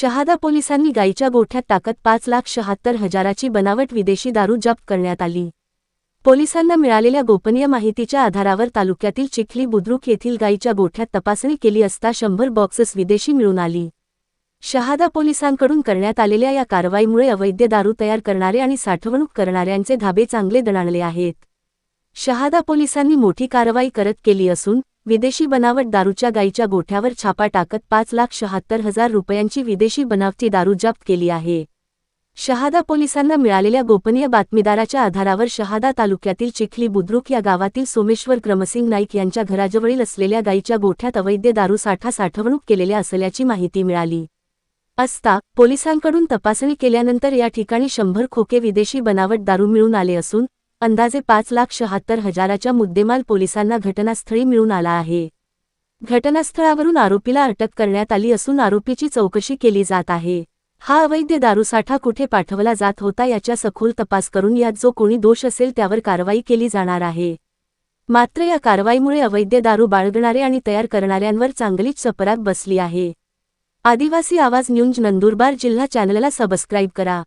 शहादा पोलिसांनी गाईच्या गोठ्यात टाकत पाच लाख शहात्तर हजाराची बनावट विदेशी दारू जप्त करण्यात आली. पोलिसांना मिळालेल्या गोपनीय माहितीच्या आधारावर तालुक्यातील चिखली बुद्रुक येथील गाईच्या गोठ्यात तपासणी केली असता शंभर बॉक्सेस विदेशी मिळून आली. शहादा पोलिसांकडून करण्यात आलेल्या या कारवाईमुळे अवैध दारू तयार करणारे आणि साठवणूक करणाऱ्यांचे धाबे चांगले दणाणले आहेत. शहादा पोलिसांनी मोठी कारवाई करत केली असून विदेशी बनावट दारूच्या गाईच्या गोठ्यावर छापा टाकत पाच लाख शहात्तर हजार रुपयांची विदेशी बनावटी दारू जप्त केली आहे. शहादा पोलिसांना मिळालेल्या गोपनीय बातमीदाराच्या आधारावर शहादा तालुक्यातील चिखली बुद्रुक या गावातील सोमेश्वर क्रमसिंग नाईक यांच्या घराजवळील असलेल्या गाईच्या गोठ्यात अवैध दारू साठा साठवणूक केलेल्या असल्याची माहिती मिळाली. असता पोलिसांकडून तपासणी केल्यानंतर या ठिकाणी शंभर खोके विदेशी बनावट दारू मिळून आले असून अंदाजे पाच लाख शहात्तर हजाराच्या मुद्देमाल पोलिसांना घटनास्थळी मिळून आला आहे. घटनास्थळावरून आरोपीला अटक करण्यात आली असून आरोपीची चौकशी केली जात आहे. हा अवैध दारूसाठा कुठे पाठवला जात होता याच्या सखोल तपास करून यात जो कोणी दोष असेल त्यावर कारवाई केली जाणार आहे. मात्र या कारवाईमुळे अवैध दारू बाळगणारे आणि तयार करणाऱ्यांवर चांगलीच चपराक बसली आहे. आदिवासी आवाज न्यूज नंदुरबार जिल्हा चॅनलला सबस्क्राईब करा.